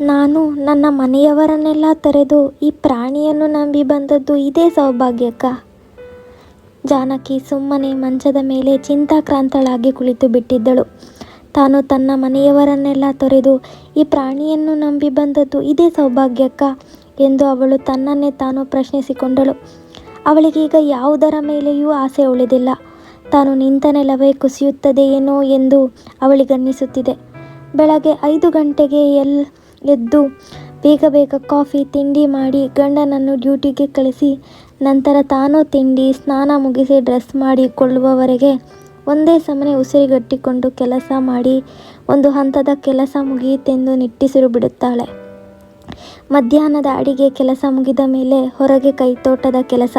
ನಾನು ನನ್ನ ಮನೆಯವರನ್ನೆಲ್ಲ ತೊರೆದು ಈ ಪ್ರಾಣಿಯನ್ನು ನಂಬಿ ಬಂದದ್ದು ಇದೇ ಸೌಭಾಗ್ಯಕ್ಕ. ಜಾನಕಿ ಸುಮ್ಮನೆ ಮಂಚದ ಮೇಲೆ ಚಿಂತಾಕ್ರಾಂತಳಾಗಿ ಕುಳಿತು ಬಿಟ್ಟಿದ್ದಳು. ತಾನು ತನ್ನ ಮನೆಯವರನ್ನೆಲ್ಲ ತೊರೆದು ಈ ಪ್ರಾಣಿಯನ್ನು ನಂಬಿ ಬಂದದ್ದು ಇದೇ ಸೌಭಾಗ್ಯಕ್ಕ ಎಂದು ಅವಳು ತನ್ನನ್ನೇ ತಾನು ಪ್ರಶ್ನಿಸಿಕೊಂಡಳು. ಅವಳಿಗೀಗ ಯಾವುದರ ಮೇಲೆಯೂ ಆಸೆ ಉಳಿದಿಲ್ಲ. ತಾನು ನಿಂತ ನೆಲವೇ ಕುಸಿಯುತ್ತದೆಯೇನೋ ಎಂದು ಅವಳಿಗನ್ನಿಸುತ್ತಿದೆ. ಬೆಳಗ್ಗೆ ಐದು ಗಂಟೆಗೆ ಎಲ್, ಎದ್ದು ಬೇಗ ಬೇಗ ಕಾಫಿ, ತಿಂಡಿ ಮಾಡಿ ಗಂಡನನ್ನು ಡ್ಯೂಟಿಗೆ ಕಳಿಸಿ, ನಂತರ ತಾನು ತಿಂಡಿ, ಸ್ನಾನ ಮುಗಿಸಿ ಡ್ರೆಸ್ ಮಾಡಿಕೊಳ್ಳುವವರೆಗೆ ಒಂದೇ ಸಮನೆ ಉಸಿರುಗಟ್ಟಿಕೊಂಡು ಕೆಲಸ ಮಾಡಿ ಒಂದು ಹಂತದ ಕೆಲಸ ಮುಗಿಯಿತೆಂದು ನಿಟ್ಟಿಸಿರು ಬಿಡುತ್ತಾಳೆ. ಮಧ್ಯಾಹ್ನದ ಅಡಿಗೆ ಕೆಲಸ ಮುಗಿದ ಮೇಲೆ ಹೊರಗೆ ಕೈತೋಟದ ಕೆಲಸ.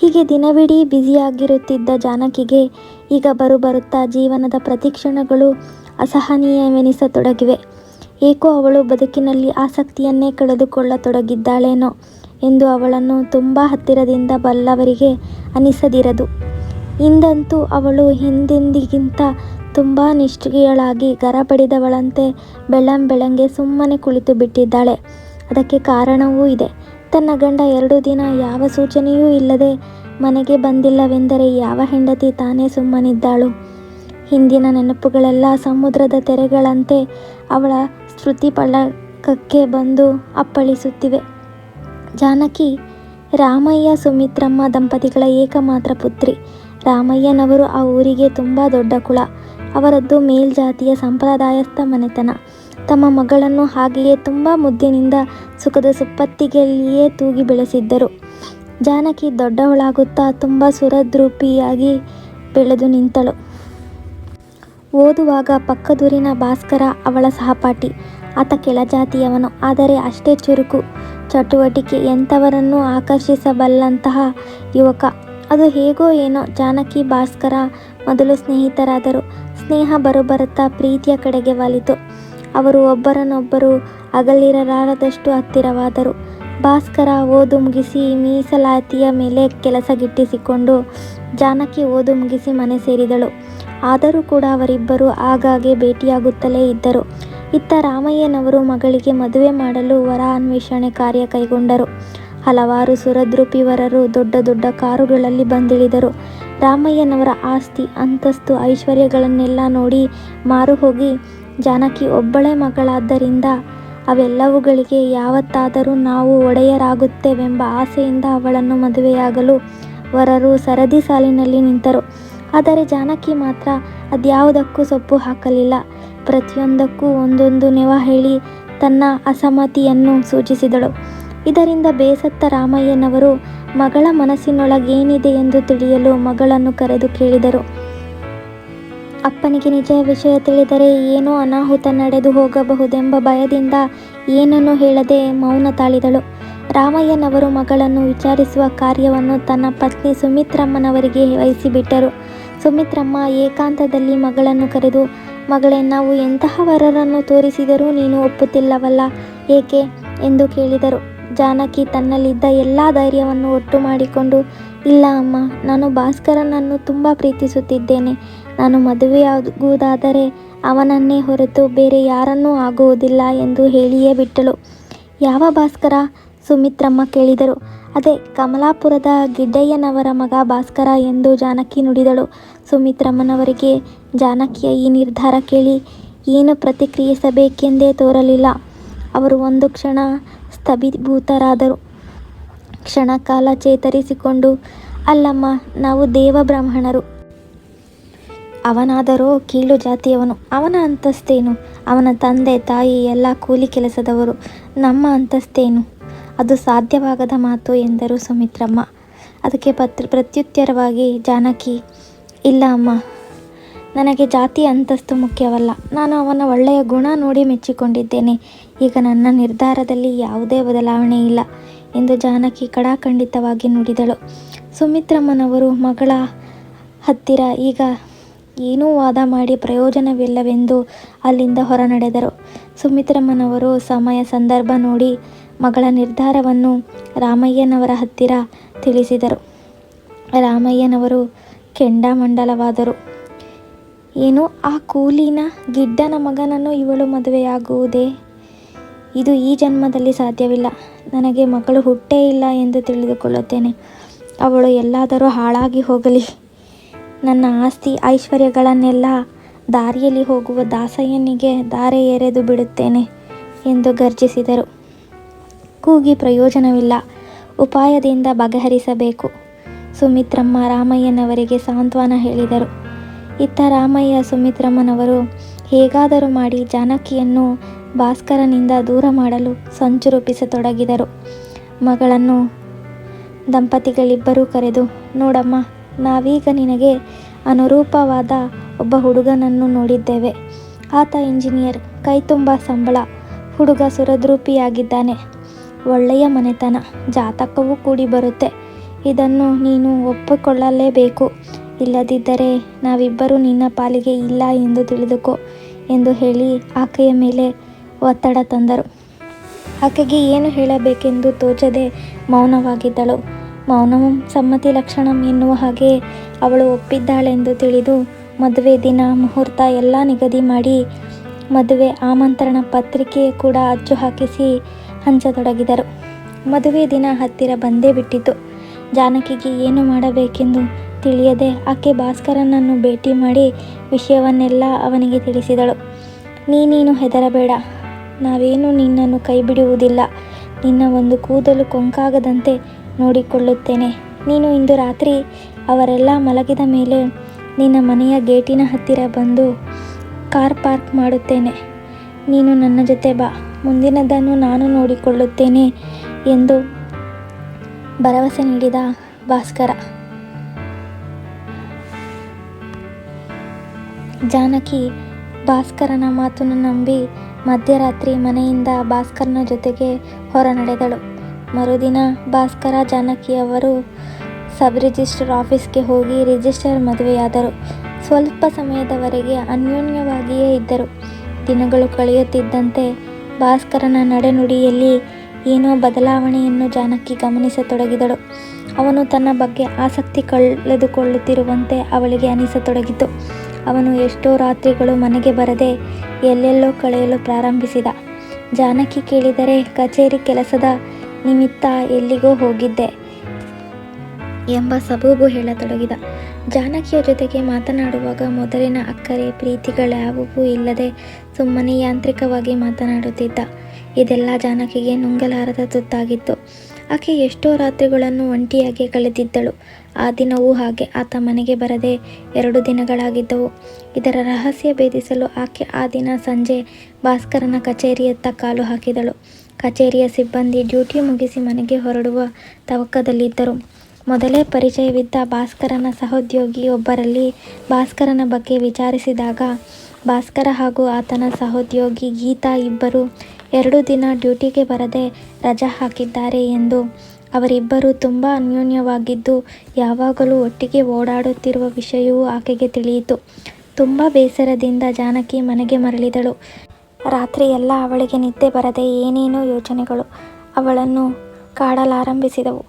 ಹೀಗೆ ದಿನವಿಡೀ ಬ್ಯುಸಿಯಾಗಿರುತ್ತಿದ್ದ ಜಾನಕಿಗೆ ಈಗ ಬರುಬರುತ್ತಾ ಜೀವನದ ಪ್ರತಿಕ್ಷಣಗಳು ಅಸಹನೀಯವೆನಿಸತೊಡಗಿವೆ. ಏಕೋ ಅವಳು ಬದುಕಿನಲ್ಲಿ ಆಸಕ್ತಿಯನ್ನೇ ಕಳೆದುಕೊಳ್ಳತೊಡಗಿದ್ದಾಳೇನೋ ಎಂದು ಅವಳನ್ನು ತುಂಬ ಹತ್ತಿರದಿಂದ ಬಲ್ಲವರಿಗೆ ಅನಿಸದಿರದು. ಇಂದಂತೂ ಅವಳು ಹಿಂದೆಂದಿಗಿಂತ ತುಂಬ ನಿಷ್ಕ್ರಿಯಳಾಗಿ ಗರಬಡಿದವಳಂತೆ ಬೆಳ್ಳಂಬೆಳಗ್ಗೆ ಸುಮ್ಮನೆ ಕುಳಿತು ಬಿಟ್ಟಿದ್ದಾಳೆ. ಅದಕ್ಕೆ ಕಾರಣವೂ ಇದೆ. ತನ್ನ ಗಂಡ ಎರಡು ದಿನ ಯಾವ ಸೂಚನೆಯೂ ಇಲ್ಲದೆ ಮನೆಗೆ ಬಂದಿಲ್ಲವೆಂದರೆ ಯಾವ ಹೆಂಡತಿ ತಾನೇ ಸುಮ್ಮನಿದ್ದಾಳು? ಹಿಂದಿನ ನೆನಪುಗಳೆಲ್ಲ ಸಮುದ್ರದ ತೆರೆಗಳಂತೆ ಅವಳ ಶ್ರುತಿ ಪಳಕಕ್ಕೆ ಬಂದು ಅಪ್ಪಳಿಸುತ್ತಿವೆ. ಜಾನಕಿ, ರಾಮಯ್ಯ, ಸುಮಿತ್ರಮ್ಮ ದಂಪತಿಗಳ ಏಕಮಾತ್ರ ಪುತ್ರಿ. ರಾಮಯ್ಯನವರು ಆ ಊರಿಗೆ ತುಂಬ ದೊಡ್ಡ ಕುಳ ಅವರದ್ದು ಮೇಲ್ಜಾತಿಯ ಸಂಪ್ರದಾಯಸ್ಥ ಮನೆತನ. ತಮ್ಮ ಮಗಳನ್ನು ಹಾಗೆಯೇ ತುಂಬ ಮುದ್ದಿನಿಂದ ಸುಖದ ಸುಪ್ಪತ್ತಿಗೆಯಲ್ಲಿಯೇ ತೂಗಿ ಬೆಳೆಸಿದ್ದರು. ಜಾನಕಿ ದೊಡ್ಡವಳಾಗುತ್ತಾ ತುಂಬ ಸುರದ್ರೂಪಿಯಾಗಿ ಬೆಳೆದು ನಿಂತಳು. ಓದುವಾಗ ಪಕ್ಕದೂರಿನ ಭಾಸ್ಕರ ಅವಳ ಸಹಪಾಠಿ. ಆತ ಕೆಳಜಾತಿಯವನು. ಆದರೆ ಅಷ್ಟೇ ಚುರುಕು. ಚಟುವಟಿಕೆ ಎಂಥವರನ್ನೂ ಆಕರ್ಷಿಸಬಲ್ಲಂತಹ ಯುವಕ. ಅದು ಹೇಗೋ ಏನೋ ಜಾನಕಿ ಭಾಸ್ಕರ ಮೊದಲು ಸ್ನೇಹಿತರಾದರು. ಸ್ನೇಹ ಬರುಬರುತ್ತಾ ಪ್ರೀತಿಯ ಕಡೆಗೆ ವಾಲಿತು. ಅವರು ಒಬ್ಬರನ್ನೊಬ್ಬರು ಅಗಲಿರಲಾರದಷ್ಟು ಹತ್ತಿರವಾದರು. ಭಾಸ್ಕರ ಓದು ಮುಗಿಸಿ ಮೀಸಲಾತಿಯ ಮೇಲೆ ಕೆಲಸ ಗಿಟ್ಟಿಸಿಕೊಂಡು ಜಾನಕಿ ಓದು ಮುಗಿಸಿ ಮನೆ ಸೇರಿದಳು. ಆದರೂ ಕೂಡ ಅವರಿಬ್ಬರು ಆಗಾಗ್ಗೆ ಭೇಟಿಯಾಗುತ್ತಲೇ ಇದ್ದರು. ಇತ್ತ ರಾಮಯ್ಯನವರು ಮಗಳಿಗೆ ಮದುವೆ ಮಾಡಲು ವರ ಅನ್ವೇಷಣೆ ಕಾರ್ಯ ಕೈಗೊಂಡರು. ಹಲವಾರು ಸುರದೃಪಿವರರು ದೊಡ್ಡ ದೊಡ್ಡ ಕಾರುಗಳಲ್ಲಿ ಬಂದಿಳಿದರು. ರಾಮಯ್ಯನವರ ಆಸ್ತಿ, ಅಂತಸ್ತು, ಐಶ್ವರ್ಯಗಳನ್ನೆಲ್ಲ ನೋಡಿ ಮಾರು ಹೋಗಿ ಜಾನಕಿ ಒಬ್ಬಳೇ ಮಗಳಾದ್ದರಿಂದ ಅವೆಲ್ಲವುಗಳಿಗೆ ಯಾವತ್ತಾದರೂ ನಾವು ಒಡೆಯರಾಗುತ್ತೇವೆಂಬ ಆಸೆಯಿಂದ ಅವಳನ್ನು ಮದುವೆಯಾಗಲು ವರರು ಸರದಿ ಸಾಲಿನಲ್ಲಿ ನಿಂತರು. ಆದರೆ ಜಾನಕಿ ಮಾತ್ರ ಅದ್ಯಾವುದಕ್ಕೂ ಸೊಪ್ಪು ಹಾಕಲಿಲ್ಲ. ಪ್ರತಿಯೊಂದಕ್ಕೂ ಒಂದೊಂದು ನೆವ ಹೇಳಿ ತನ್ನ ಅಸಮ್ಮತಿಯನ್ನು ಸೂಚಿಸಿದಳು. ಇದರಿಂದ ಬೇಸತ್ತ ರಾಮಯ್ಯನವರು ಮಗಳ ಮನಸ್ಸಿನೊಳಗೇನಿದೆ ಎಂದು ತಿಳಿಯಲು ಮಗಳನ್ನು ಕರೆದು ಕೇಳಿದರು. ಅಪ್ಪನಿಗೆ ನಿಜ ವಿಷಯ ತಿಳಿದರೆ ಏನೋ ಅನಾಹುತ ನಡೆದು ಹೋಗಬಹುದೆಂಬ ಭಯದಿಂದ ಏನನ್ನೂ ಹೇಳದೆ ಮೌನ ತಾಳಿದಳು. ರಾಮಯ್ಯನವರು ಮಗಳನ್ನು ವಿಚಾರಿಸುವ ಕಾರ್ಯವನ್ನು ತನ್ನ ಪತ್ನಿ ಸುಮಿತ್ರಮ್ಮನವರಿಗೆ ವಹಿಸಿಬಿಟ್ಟರು. ಸುಮಿತ್ರಮ್ಮ ಏಕಾಂತದಲ್ಲಿ ಮಗಳನ್ನು ಕರೆದು, ಮಗಳೇ, ನಾವು ಎಂತಹ ವರರನ್ನು ತೋರಿಸಿದರೂ ನೀನು ಒಪ್ಪುತ್ತಿಲ್ಲವಲ್ಲ, ಏಕೆ? ಎಂದು ಕೇಳಿದರು. ಜಾನಕಿ ತನ್ನಲ್ಲಿದ್ದ ಎಲ್ಲ ಧೈರ್ಯವನ್ನು ಒಟ್ಟು ಮಾಡಿಕೊಂಡು, ಇಲ್ಲ ಅಮ್ಮ, ನಾನು ಭಾಸ್ಕರನನ್ನು ತುಂಬ ಪ್ರೀತಿಸುತ್ತಿದ್ದೇನೆ. ನಾನು ಮದುವೆಯಾಗುವುದಾದರೆ ಅವನನ್ನೇ ಹೊರತು ಬೇರೆ ಯಾರನ್ನೂ ಆಗುವುದಿಲ್ಲ ಎಂದು ಹೇಳಿಯೇ ಬಿಟ್ಟಳು. ಯಾವ ಭಾಸ್ಕರ? ಸುಮಿತ್ರಮ್ಮ ಕೇಳಿದರು. ಅದೇ, ಕಮಲಾಪುರದ ಗಿಡ್ಡಯ್ಯನವರ ಮಗ ಭಾಸ್ಕರ ಎಂದು ಜಾನಕಿ ನುಡಿದಳು. ಸುಮಿತ್ರಮ್ಮನವರಿಗೆ ಜಾನಕಿಯ ಈ ನಿರ್ಧಾರ ಕೇಳಿ ಏನು ಪ್ರತಿಕ್ರಿಯಿಸಬೇಕೆಂದೇ ತೋರಲಿಲ್ಲ. ಅವರು ಒಂದು ಕ್ಷಣ ಸ್ಥಬಿಭೂತರಾದರು ಕ್ಷಣಕಾಲ ಚೇತರಿಸಿಕೊಂಡು, ಅಲ್ಲಮ್ಮ, ನಾವು ದೇವ ಬ್ರಾಹ್ಮಣರು ಅವನಾದರೋ ಕೀಳು ಜಾತಿಯವನು, ಅವನ ಅಂತಸ್ತೇನು? ಅವನ ತಂದೆ, ತಾಯಿ, ಎಲ್ಲ ಕೂಲಿ ಕೆಲಸದವರು ನಮ್ಮ ಅಂತಸ್ತೇನು? ಅದು ಸಾಧ್ಯವಾಗದ ಮಾತು ಎಂದರು ಸುಮಿತ್ರಮ್ಮ. ಅದಕ್ಕೆ ಪತ್ರ, ಪ್ರತ್ಯುತ್ತರವಾಗಿ, ಜಾನಕಿ, ಇಲ್ಲ ಅಮ್ಮ, ನನಗೆ ಜಾತಿ ಅಂತಸ್ತು ಮುಖ್ಯವಲ್ಲ. ನಾನು ಅವನ ಒಳ್ಳೆಯ ಗುಣ ನೋಡಿ ಮೆಚ್ಚಿಕೊಂಡಿದ್ದೇನೆ. ಈಗ ನನ್ನ ನಿರ್ಧಾರದಲ್ಲಿ ಯಾವುದೇ ಬದಲಾವಣೆ ಇಲ್ಲ ಎಂದು ಜಾನಕಿ ಕಡಾಖಂಡಿತವಾಗಿ ನುಡಿದಳು. ಸುಮಿತ್ರಮ್ಮನವರು ಮಗಳ ಹತ್ತಿರ ಈಗ ಏನೂ ವಾದ ಮಾಡಿ ಪ್ರಯೋಜನವಿಲ್ಲವೆಂದು ಅಲ್ಲಿಂದ ಹೊರನಡೆದರು. ಸುಮಿತ್ರಮ್ಮನವರು ಸಮಯ ಸಂದರ್ಭ ನೋಡಿ ಮಗಳ ನಿರ್ಧಾರವನ್ನು ರಾಮಯ್ಯನವರ ಹತ್ತಿರ ತಿಳಿಸಿದರು. ರಾಮಯ್ಯನವರು ಕೆಂಡಾಮಂಡಲವಾದರು. ಏನು ಆ ಕೂಲಿನ ಗಿಡ್ಡನ ಮಗನನ್ನು ಇವಳು ಮದುವೆಯಾಗುವುದೇ? ಇದು ಈ ಜನ್ಮದಲ್ಲಿ ಸಾಧ್ಯವಿಲ್ಲ. ನನಗೆ ಮಗಳು ಹುಟ್ಟೇ ಇಲ್ಲ ಎಂದು ತಿಳಿದುಕೊಳ್ಳುತ್ತೇನೆ. ಅವಳು ಎಲ್ಲಾದರೂ ಹಾಳಾಗಿ ಹೋಗಲಿ. ನನ್ನ ಆಸ್ತಿ ಐಶ್ವರ್ಯಗಳನ್ನೆಲ್ಲ ದಾರಿಯಲ್ಲಿ ಹೋಗುವ ದಾಸಯ್ಯನಿಗೆ ಧಾರೆ ಎರೆದು ಬಿಡುತ್ತೇನೆ ಎಂದು ಗರ್ಜಿಸಿದರು. ಕೂಗಿ ಪ್ರಯೋಜನವಿಲ್ಲ. ಉಪಾಯದಿಂದ ಬಗೆಹರಿಸಬೇಕು. ಸುಮಿತ್ರಮ್ಮ ರಾಮಯ್ಯನವರಿಗೆ ಸಾಂತ್ವನ ಹೇಳಿದರು. ಇತ್ತ ರಾಮಯ್ಯ ಸುಮಿತ್ರಮ್ಮನವರು ಹೇಗಾದರೂ ಮಾಡಿ ಜಾನಕಿಯನ್ನು ಭಾಸ್ಕರನಿಂದ ದೂರ ಮಾಡಲು ಸಂಚು ರೂಪಿಸತೊಡಗಿದರು. ಮಗಳನ್ನು ದಂಪತಿಗಳಿಬ್ಬರೂ ಕರೆದು, ನೋಡಮ್ಮ ನಾವೀಗ ನಿನಗೆ ಅನುರೂಪವಾದ ಒಬ್ಬ ಹುಡುಗನನ್ನು ನೋಡಿದ್ದೇವೆ. ಆತ ಇಂಜಿನಿಯರ್ ಕೈ ತುಂಬ ಸಂಬಳ, ಹುಡುಗ ಸುರದ್ರೂಪಿಯಾಗಿದ್ದಾನೆ. ಒಳ್ಳೆಯ ಮನೆತನ, ಜಾತಕವೂ ಕೂಡಿ ಬರುತ್ತೆ ಇದನ್ನು ನೀನು ಒಪ್ಪಿಕೊಳ್ಳಲೇಬೇಕು. ಇಲ್ಲದಿದ್ದರೆ ನಾವಿಬ್ಬರೂ ನಿನ್ನ ಪಾಲಿಗೆ ಇಲ್ಲ ಎಂದು ತಿಳಿದುಕೋ ಎಂದು ಹೇಳಿ ಆಕೆಯ ಮೇಲೆ ಒತ್ತಡ ತಂದರು. ಆಕೆಗೆ ಏನು ಹೇಳಬೇಕೆಂದು ತೋಚದೆ ಮೌನವಾಗಿದ್ದಳು. ಮೌನವು ಸಮ್ಮತಿ ಲಕ್ಷಣಂ ಎನ್ನುವ ಹಾಗೆ ಅವಳು ಒಪ್ಪಿದ್ದಾಳೆಂದು ತಿಳಿದು ಮದುವೆ ದಿನ ಮುಹೂರ್ತ ಎಲ್ಲ ನಿಗದಿ ಮಾಡಿ ಮದುವೆ ಆಮಂತ್ರಣ ಪತ್ರಿಕೆ ಕೂಡ ಅಚ್ಚು ಹಾಕಿಸಿ ಹಂಚತೊಡಗಿದರು. ಮದುವೆ ದಿನ ಹತ್ತಿರ ಬಂದೇ ಬಿಟ್ಟಿತು. ಜಾನಕಿಗೆ ಏನು ಮಾಡಬೇಕೆಂದು ತಿಳಿಯದೆ ಆಕೆ ಭಾಸ್ಕರನನ್ನು ಭೇಟಿ ಮಾಡಿ ವಿಷಯವನ್ನೆಲ್ಲ ಅವನಿಗೆ ತಿಳಿಸಿದಳು. ನೀನೇನು ಹೆದರಬೇಡ. ನಾವೇನು ನಿನ್ನನ್ನು ಕೈಬಿಡುವುದಿಲ್ಲ. ನಿನ್ನ ಒಂದು ಕೂದಲು ಕೊಂಕಾಗದಂತೆ ನೋಡಿಕೊಳ್ಳುತ್ತೇನೆ. ನೀನು ಇಂದು ರಾತ್ರಿ ಅವರೆಲ್ಲ ಮಲಗಿದ ಮೇಲೆ ನಿನ್ನ ಮನೆಯ ಗೇಟಿನ ಹತ್ತಿರ ಬಂದು ಕಾರ್ ಪಾರ್ಕ್ ಮಾಡುತ್ತೇನೆ. ನೀನು ನನ್ನ ಜೊತೆ ಬಾ. ಮುಂದಿನದನ್ನು ನಾನು ನೋಡಿಕೊಳ್ಳುತ್ತೇನೆ ಎಂದು ಭರವಸೆ ನೀಡಿದ ಭಾಸ್ಕರ. ಜಾನಕಿ ಭಾಸ್ಕರನ ಮಾತನ್ನು ನಂಬಿ ಮಧ್ಯರಾತ್ರಿ ಮನೆಯಿಂದ ಭಾಸ್ಕರನ ಜೊತೆಗೆ ಹೊರ ನಡೆದಳು ಮರುದಿನ ಭಾಸ್ಕರ ಜಾನಕಿಯವರು ಸಬ್ ರಿಜಿಸ್ಟರ್ ಆಫೀಸ್ಗೆ ಹೋಗಿ ರಿಜಿಸ್ಟರ್ ಮದುವೆಯಾದರು. ಸ್ವಲ್ಪ ಸಮಯದವರೆಗೆ ಅನ್ಯೋನ್ಯವಾಗಿಯೇ ಇದ್ದರು. ದಿನಗಳು ಕಳೆಯುತ್ತಿದ್ದಂತೆ ಭಾಸ್ಕರನ ನಡೆನುಡಿಯಲ್ಲಿ ಏನೋ ಬದಲಾವಣೆಯನ್ನು ಜಾನಕಿ ಗಮನಿಸತೊಡಗಿದಳು. ಅವನು ತನ್ನ ಬಗ್ಗೆ ಆಸಕ್ತಿ ಕಳೆದುಕೊಳ್ಳುತ್ತಿರುವಂತೆ ಅವಳಿಗೆ ಅನಿಸತೊಡಗಿತು. ಅವನು ಎಷ್ಟೋ ರಾತ್ರಿಗಳು ಮನೆಗೆ ಬರದೆ ಎಲ್ಲೆಲ್ಲೋ ಕಳೆಯಲು ಪ್ರಾರಂಭಿಸಿದ. ಜಾನಕಿ ಕೇಳಿದರೆ, ಕಚೇರಿ ಕೆಲಸದ ನಿಮಿತ್ತ ಎಲ್ಲಿಗೋ ಹೋಗಿದ್ದೆ ಎಂಬ ಸಬೂಬು ಹೇಳತೊಡಗಿದ. ಜಾನಕಿಯ ಜೊತೆಗೆ ಮಾತನಾಡುವಾಗ ಮೊದಲಿನ ಅಕ್ಕರೆ ಪ್ರೀತಿಗಳ್ಯಾವುವೂ ಇಲ್ಲದೆ ಸುಮ್ಮನೆ ಯಾಂತ್ರಿಕವಾಗಿ ಮಾತನಾಡುತ್ತಿದ್ದ. ಇದೆಲ್ಲ ಜಾನಕಿಗೆ ನುಂಗಲಾರದ ತುತ್ತಾಗಿತ್ತು. ಆಕೆ ಎಷ್ಟೋ ರಾತ್ರಿಗಳನ್ನು ಒಂಟಿಯಾಗಿ ಕಳೆದಿದ್ದಳು. ಆ ದಿನವೂ ಹಾಗೆ, ಆತ ಮನೆಗೆ ಬರದೆ ಎರಡು ದಿನಗಳಾಗಿದ್ದವು. ಇದರ ರಹಸ್ಯ ಭೇದಿಸಲು ಆಕೆ ಆ ದಿನ ಸಂಜೆ ಭಾಸ್ಕರನ ಕಚೇರಿಯತ್ತ ಕಾಲು ಹಾಕಿದಳು. ಕಚೇರಿಯ ಸಿಬ್ಬಂದಿ ಡ್ಯೂಟಿ ಮುಗಿಸಿ ಮನೆಗೆ ಹೊರಡುವ ತವಕದಲ್ಲಿದ್ದರು. ಮೊದಲೇ ಪರಿಚಯವಿದ್ದ ಭಾಸ್ಕರನ ಸಹೋದ್ಯೋಗಿ ಒಬ್ಬರಲ್ಲಿ ಭಾಸ್ಕರನ ಬಗ್ಗೆ ವಿಚಾರಿಸಿದಾಗ, ಭಾಸ್ಕರ ಹಾಗೂ ಆತನ ಸಹೋದ್ಯೋಗಿ ಗೀತಾ ಇಬ್ಬರು ಎರಡು ದಿನ ಡ್ಯೂಟಿಗೆ ಬರದೆ ರಜಾ ಹಾಕಿದ್ದಾರೆ ಎಂದು ಅವರಿಬ್ಬರು ತುಂಬ ಅನ್ಯೋನ್ಯವಾಗಿದ್ದು, ಯಾವಾಗಲೂ ಒಟ್ಟಿಗೆ ಓಡಾಡುತ್ತಿರುವ ವಿಷಯವೂ ಆಕೆಗೆ ತಿಳಿಯಿತು. ತುಂಬ ಬೇಸರದಿಂದ ಜಾನಕಿ ಮನೆಗೆ ಮರಳಿದಳು. ರಾತ್ರಿಯೆಲ್ಲ ಅವಳಿಗೆ ನಿದ್ದೆ ಬರದೆ ಏನೇನೋ ಯೋಚನೆಗಳು ಅವಳನ್ನು ಕಾಡಲಾರಂಭಿಸಿದವು.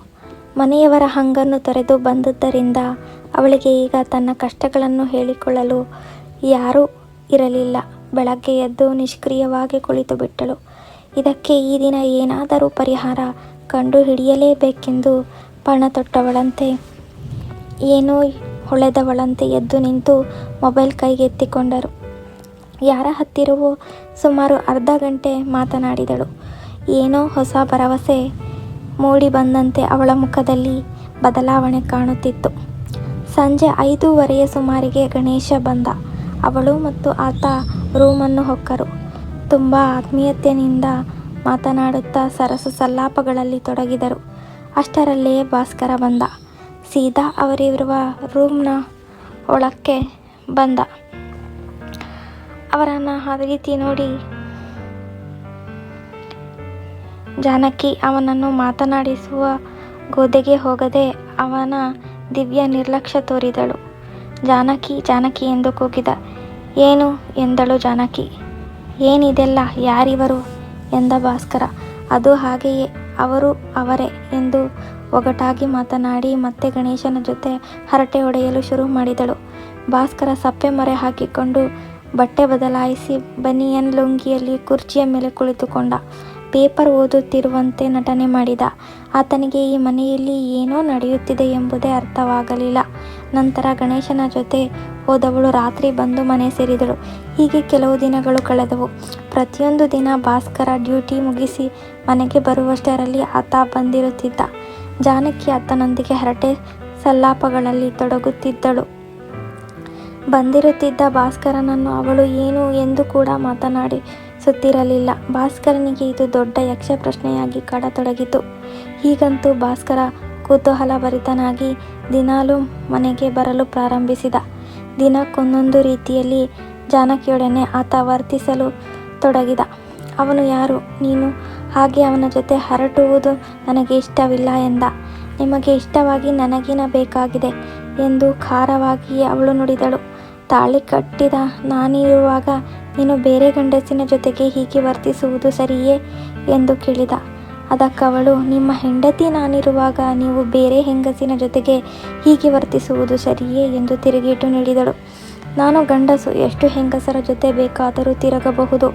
ಮನೆಯವರ ಹಂಗನ್ನು ತೊರೆದು ಬಂದದ್ದರಿಂದ ಅವಳಿಗೆ ಈಗ ತನ್ನ ಕಷ್ಟಗಳನ್ನು ಹೇಳಿಕೊಳ್ಳಲು ಯಾರೂ ಇರಲಿಲ್ಲ. ಬೆಳಗ್ಗೆ ಎದ್ದು ನಿಷ್ಕ್ರಿಯವಾಗಿ ಕುಳಿತು ಬಿಟ್ಟಳು. ಇದಕ್ಕೆ ಈ ದಿನ ಏನಾದರೂ ಪರಿಹಾರ ಕಂಡು ಹಿಡಿಯಲೇಬೇಕೆಂದು ಪಣ ತೊಟ್ಟವಳಂತೆ, ಏನೋ ಹೊಳೆದವಳಂತೆ ಎದ್ದು ನಿಂತು ಮೊಬೈಲ್ ಕೈಗೆತ್ತಿಕೊಂಡರು. ಯಾರ ಹತ್ತಿರವೋ ಸುಮಾರು ಅರ್ಧ ಗಂಟೆ ಮಾತನಾಡಿದಳು. ಏನೋ ಹೊಸ ಭರವಸೆ ಮೂಡಿ ಬಂದಂತೆ ಅವಳ ಮುಖದಲ್ಲಿ ಬದಲಾವಣೆ ಕಾಣುತ್ತಿತ್ತು. ಸಂಜೆ ಐದೂವರೆಯ ಸುಮಾರಿಗೆ ಗಣೇಶ ಬಂದ. ಅವಳು ಮತ್ತು ಆತ ರೂಮನ್ನು ಹೊಕ್ಕರು. ತುಂಬ ಆತ್ಮೀಯತೆಯಿಂದ ಮಾತನಾಡುತ್ತಾ ಸರಸು ಸಲ್ಲಾಪಗಳಲ್ಲಿ ತೊಡಗಿದರು. ಅಷ್ಟರಲ್ಲೇ ಭಾಸ್ಕರ ಬಂದ. ಸೀದಾ ಅವರಿರುವ ರೂಮ್ನ ಒಳಕ್ಕೆ ಬಂದ. ಅವರನ್ನು ಆ ರೀತಿ ನೋಡಿ. ಜಾನಕಿ ಅವನನ್ನು ಮಾತನಾಡಿಸುವ ಗೋದೆಗೆ ಹೋಗದೆ ಅವನ ದಿವ್ಯ ನಿರ್ಲಕ್ಷ್ಯ ತೋರಿದಳು. ಜಾನಕಿ ಜಾನಕಿ ಎಂದು ಕೂಗಿದ. ಏನು ಎಂದಳು ಜಾನಕಿ? ಏನಿದೆಲ್ಲ ಯಾರಿವರು ಎಂದ ಭಾಸ್ಕರ. ಅದು ಹಾಗೆಯೇ ಅವರು ಅವರೇ ಎಂದು ಒಗಟಾಗಿ ಮಾತನಾಡಿ ಮತ್ತೆ ಗಣೇಶನ ಜೊತೆ ಹರಟೆ ಹೊಡೆಯಲು ಶುರು ಮಾಡಿದಳು. ಭಾಸ್ಕರ ಸಪ್ಪೆ ಮರೆ ಹಾಕಿಕೊಂಡು ಬಟ್ಟೆ ಬದಲಾಯಿಸಿ ಬನಿಯನ್ ಲುಂಗಿಯಲ್ಲಿ ಕುರ್ಚಿಯ ಮೇಲೆ ಕುಳಿತುಕೊಂಡ ಪೇಪರ್ ಓದುತ್ತಿರುವಂತೆ ನಟನೆ ಮಾಡಿದ. ಆತನಿಗೆ ಈ ಮನೆಯಲ್ಲಿ ಏನೋ ನಡೆಯುತ್ತಿದೆ ಎಂಬುದೇ ಅರ್ಥವಾಗಲಿಲ್ಲ. ನಂತರ ಗಣೇಶನ ಜೊತೆ ಹೋದವಳು ರಾತ್ರಿ ಬಂದು ಮನೆ ಸೇರಿದಳು. ಹೀಗೆ ಕೆಲವು ದಿನಗಳು ಕಳೆದವು. ಪ್ರತಿಯೊಂದು ದಿನ ಭಾಸ್ಕರ ಡ್ಯೂಟಿ ಮುಗಿಸಿ ಮನೆಗೆ ಬರುವಷ್ಟರಲ್ಲಿ ಆತ ಬಂದಿರುತ್ತಿದ್ದ. ಜಾನಕಿ ಆತನೊಂದಿಗೆ ಹರಟೆ ಸಲ್ಲಾಪಗಳಲ್ಲಿ ತೊಡಗುತ್ತಿದ್ದಳು. ಬಂದಿರುತ್ತಿದ್ದ ಭಾಸ್ಕರನನ್ನು ಅವಳು ಏನು ಎಂದು ಕೂಡ ಮಾತನಾಡಿ ಸುತ್ತಿರಲಿಲ್ಲ ಭಾಸ್ಕರನಿಗೆ ಇದು ದೊಡ್ಡ ಯಕ್ಷಪ್ರಶ್ನೆಯಾಗಿ ಕಾಡತೊಡಗಿತು. ಹೀಗಂತೂ ಭಾಸ್ಕರ ಕುತೂಹಲಭರಿತನಾಗಿ ದಿನಾಲೂ ಮನೆಗೆ ಬರಲು ಪ್ರಾರಂಭಿಸಿದ. ದಿನಕ್ಕೊಂದೊಂದು ರೀತಿಯಲ್ಲಿ ಜಾನಕಿಯೊಡನೆ ಆತ ವರ್ತಿಸಲು ತೊಡಗಿದ. ಅವನು ಯಾರು? ನೀನು ಹಾಗೆ ಅವನ ಜೊತೆ ಹರಟುವುದು ನನಗೆ ಇಷ್ಟವಿಲ್ಲ ಎಂದ. ನಿಮಗೆ ಇಷ್ಟವಾಗಿ ನನಗಿನ ಬೇಕಾಗಿದೆ ಎಂದು ಖಾರವಾಗಿ ಅವಳು ನುಡಿದಳು. ತಾಳಿ ಕಟ್ಟಿದ ನಾನಿರುವಾಗ ನೀನು ಬೇರೆ ಗಂಡಸಿನ ಜೊತೆಗೆ ಹೀಗೆ ವರ್ತಿಸುವುದು ಸರಿಯೇ ಎಂದು ಕೇಳಿದ. ಅದಕ್ಕವಳು, ನಿಮ್ಮ ಹೆಂಡತಿ ನಾನಿರುವಾಗ ನೀವು ಬೇರೆ ಹೆಂಗಸಿನ ಜೊತೆಗೆ ಹೀಗೆ ವರ್ತಿಸುವುದು ಸರಿಯೇ ಎಂದು ತಿರುಗೇಟು ನೀಡಿದಳು. ನಾನು ಗಂಡಸು, ಎಷ್ಟು ಹೆಂಗಸರ ಜೊತೆ ಬೇಕಾದರೂ ತಿರುಗಬಹುದು.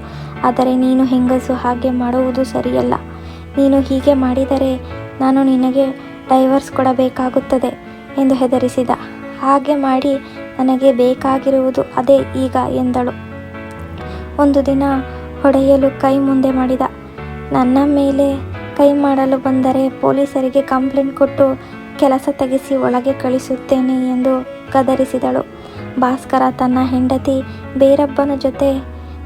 ಆದರೆ ನೀನು ಹೆಂಗಸು ಹಾಗೆ ಮಾಡುವುದು ಸರಿಯಲ್ಲ. ನೀನು ಹೀಗೆ ಮಾಡಿದರೆ ನಾನು ನಿನಗೆ ಡೈವರ್ಸ್ ಕೊಡಬೇಕಾಗುತ್ತದೆ ಎಂದು ಹೆದರಿಸಿದ. ಹಾಗೆ ಮಾಡಿ ನನಗೆ ಬೇಕಾಗಿರುವುದು ಅದೇ ಈಗ ಎಂದಳು. ಒಂದು ದಿನ ಹೊಡೆಯಲು ಕೈ ಮುಂದೆ ಮಾಡಿದ. ನನ್ನ ಮೇಲೆ ಕೈ ಮಾಡಲು ಬಂದರೆ ಪೊಲೀಸರಿಗೆ ಕಂಪ್ಲೇಂಟ್ ಕೊಟ್ಟು ಕೆಲಸ ತೆಗೆಸಿ ಒಳಗೆ ಕಳಿಸುತ್ತೇನೆ ಎಂದು ಗದರಿಸಿದಳು. ಭಾಸ್ಕರ ತನ್ನ ಹೆಂಡತಿ ಬೇರೊಬ್ಬನ ಜೊತೆ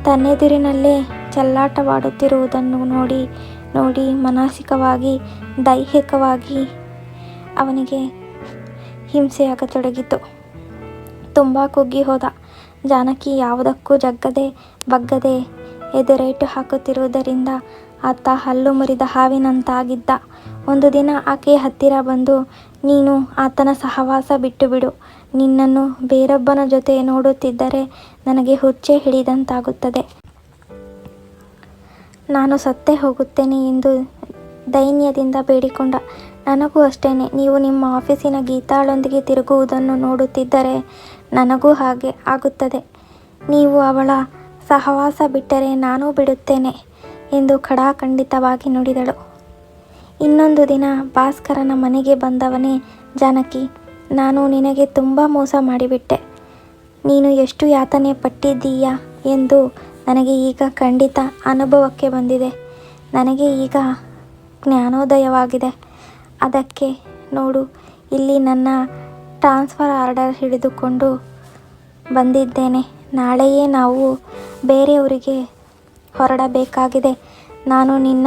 ತನ್ನೆದುರಿನಲ್ಲೇ ಚಲ್ಲಾಟವಾಡುತ್ತಿರುವುದನ್ನು ನೋಡಿ ನೋಡಿ ಮಾನಸಿಕವಾಗಿ, ದೈಹಿಕವಾಗಿ ಅವನಿಗೆ ಹಿಂಸೆಯಾಗತೊಡಗಿತು. ತುಂಬ ಕುಗ್ಗಿ ಹೋದ. ಜಾನಕಿ ಯಾವುದಕ್ಕೂ ಜಗ್ಗದೆ ಬಗ್ಗದೆ ಎದುರೇಟು ಹಾಕುತ್ತಿರುವುದರಿಂದ ಆತ ಹಲ್ಲು ಮುರಿದ ಹಾವಿನಂತಾಗಿದ್ದ. ಒಂದು ದಿನ ಆಕೆ ಹತ್ತಿರ ಬಂದು, ನೀನು ಆತನ ಸಹವಾಸ ಬಿಟ್ಟುಬಿಡು. ನಿನ್ನನ್ನು ಬೇರೊಬ್ಬನ ಜೊತೆ ನೋಡುತ್ತಿದ್ದರೆ ನನಗೆ ಹುಚ್ಚೆ ಹಿಡಿದಂತಾಗುತ್ತದೆ. ನಾನು ಸತ್ತೇ ಹೋಗುತ್ತೇನೆ ಎಂದು ದೈನ್ಯದಿಂದ ಬೇಡಿಕೊಂಡ. ನನಗೂ ಅಷ್ಟೇನೆ. ನೀವು ನಿಮ್ಮ ಆಫೀಸಿನ ಗೀತಾಳೊಂದಿಗೆ ತಿರುಗುವುದನ್ನು ನೋಡುತ್ತಿದ್ದರೆ ನನಗೂ ಹಾಗೆ ಆಗುತ್ತದೆ. ನೀವು ಅವಳ ಸಹವಾಸ ಬಿಟ್ಟರೆ ನಾನೂ ಬಿಡುತ್ತೇನೆ ಎಂದು ಖಡಾಖಂಡಿತವಾಗಿ ನುಡಿದಳು. ಇನ್ನೊಂದು ದಿನ ಭಾಸ್ಕರನ ಮನೆಗೆ ಬಂದವನೇ ಜಾನಕಿ, ನಾನು ನಿನಗೆ ತುಂಬ ಮೋಸ ಮಾಡಿಬಿಟ್ಟೆ. ನೀನು ಎಷ್ಟು ಯಾತನೆ ಪಟ್ಟಿದ್ದೀಯ ಎಂದು ನನಗೆ ಈಗ ಖಂಡಿತ ಅನುಭವಕ್ಕೆ ಬಂದಿದೆ. ನನಗೆ ಈಗ ಜ್ಞಾನೋದಯವಾಗಿದೆ. ಅದಕ್ಕೆ ನೋಡು ಇಲ್ಲಿ ನನ್ನ ಟ್ರಾನ್ಸ್ಫರ್ ಆರ್ಡರ್ ಹಿಡಿದುಕೊಂಡು ಬಂದಿದ್ದೇನೆ. ನಾಳೆಯೇ ನಾವು ಬೇರೆಯವರಿಗೆ ಹೊರಡಬೇಕಾಗಿದೆ. ನಾನು ನಿನ್ನ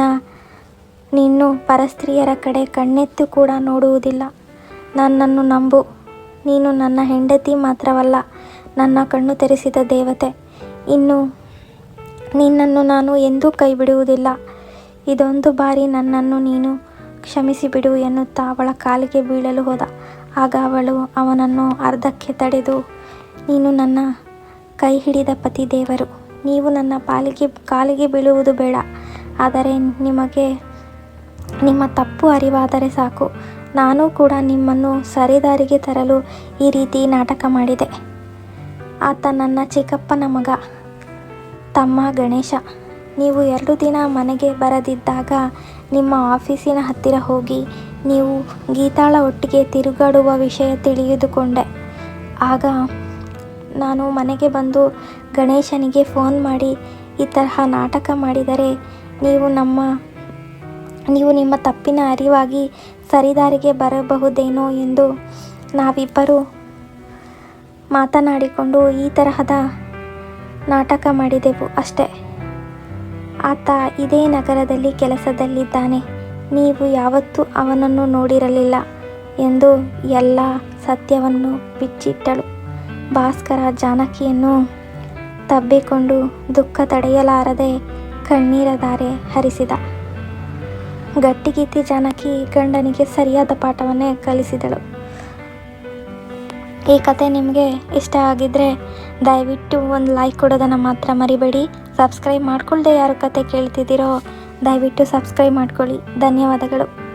ನಿನ್ನ ಪರಸ್ತ್ರೀಯರ ಕಡೆ ಕಣ್ಣೆತ್ತು ಕೂಡ ನೋಡುವುದಿಲ್ಲ. ನನ್ನನ್ನು ನಂಬು. ನೀನು ನನ್ನ ಹೆಂಡತಿ ಮಾತ್ರವಲ್ಲ, ನನ್ನ ಕಣ್ಣು ತೆರೆಸಿದ ದೇವತೆ. ಇನ್ನು ನಿನ್ನನ್ನು ನಾನು ಎಂದೂ ಕೈಬಿಡುವುದಿಲ್ಲ. ಇದೊಂದು ಬಾರಿ ನನ್ನನ್ನು ನೀನು ಕ್ಷಮಿಸಿಬಿಡು ಎನ್ನುತ್ತಾ ಅವಳ ಕಾಲಿಗೆ ಬೀಳಲು ಹೋದ. ಆಗ ಅವಳು ಅವನನ್ನು ಅರ್ಧಕ್ಕೆ ತಡೆದು, ನೀನು ನನ್ನ ಕೈ ಹಿಡಿದ ಪತಿ ದೇವರು ನೀವು ನನ್ನ ಪಾಲಿಗೆ ಕಾಲಿಗೆ ಬೀಳುವುದು ಬೇಡ. ಆದರೆ ನಿಮಗೆ ನಿಮ್ಮ ತಪ್ಪು ಅರಿವಾದರೆ ಸಾಕು. ನಾನು ಕೂಡ ನಿಮ್ಮನ್ನು ಸರಿದಾರಿಗೆ ತರಲು ಈ ರೀತಿ ನಾಟಕ ಮಾಡಿದೆ. ಆತ ನನ್ನ ಚಿಕ್ಕಪ್ಪನ ಮಗ, ತಮ್ಮ ಗಣೇಶ. ನೀವು ಎರಡು ದಿನ ಮನೆಗೆ ಬರದಿದ್ದಾಗ ನಿಮ್ಮ ಆಫೀಸಿನ ಹತ್ತಿರ ಹೋಗಿ ನೀವು ಗೀತಾಳ ಒಟ್ಟಿಗೆ ತಿರುಗಾಡುವ ವಿಷಯ ತಿಳಿದುಕೊಂಡೆ. ಆಗ ನಾನು ಮನೆಗೆ ಬಂದು ಗಣೇಶನಿಗೆ ಫೋನ್ ಮಾಡಿ, ಈ ತರಹ ನಾಟಕ ಮಾಡಿದರೆ ನೀವು ನಮ್ಮ, ನೀವು ನಿಮ್ಮ ತಪ್ಪಿನ ಅರಿವಾಗಿ ಸರಿದಾರಿಗೆ ಬರಬಹುದೇನೋ ಎಂದು ನಾವಿಬ್ಬರು ಮಾತನಾಡಿಕೊಂಡು ಈ ತರಹದ ನಾಟಕ ಮಾಡಿದೆವು ಅಷ್ಟೆ. ಆತ ಇದೇ ನಗರದಲ್ಲಿ ಕೆಲಸದಲ್ಲಿದ್ದಾನೆ. ನೀವು ಯಾವತ್ತೂ ಅವನನ್ನು ನೋಡಿರಲಿಲ್ಲ ಎಂದು ಎಲ್ಲ ಸತ್ಯವನ್ನು ಬಿಚ್ಚಿಟ್ಟಳು. ಭಾಸ್ಕರ ಜಾನಕಿಯನ್ನು ತಬ್ಬಿಕೊಂಡು ದುಃಖ ತಡೆಯಲಾರದೆ ಕಣ್ಣೀರ ಧಾರೆ ಹರಿಸಿದ. ಗಟ್ಟಿಗಿತ್ತಿ ಜಾನಕಿ ಗಂಡನಿಗೆ ಸರಿಯಾದ ಪಾಠವನ್ನೇ ಕಲಿಸಿದಳು. ಈ ಕತೆ ನಿಮಗೆ ಇಷ್ಟ ಆಗಿದ್ರೆ ದಯವಿಟ್ಟು ಒಂದು ಲೈಕ್ ಕೊಡೋದನ್ನು ಮಾತ್ರ ಮರಿಬೇಡಿ. ಸಬ್ಸ್ಕ್ರೈಬ್ ಮಾಡಿಕೊಳ್ಳದೆ ಯಾರು ಕತೆ ಕೇಳ್ತಿದ್ದೀರೋ ದಯವಿಟ್ಟು ಸಬ್ಸ್ಕ್ರೈಬ್ ಮಾಡ್ಕೊಳ್ಳಿ. ಧನ್ಯವಾದಗಳು.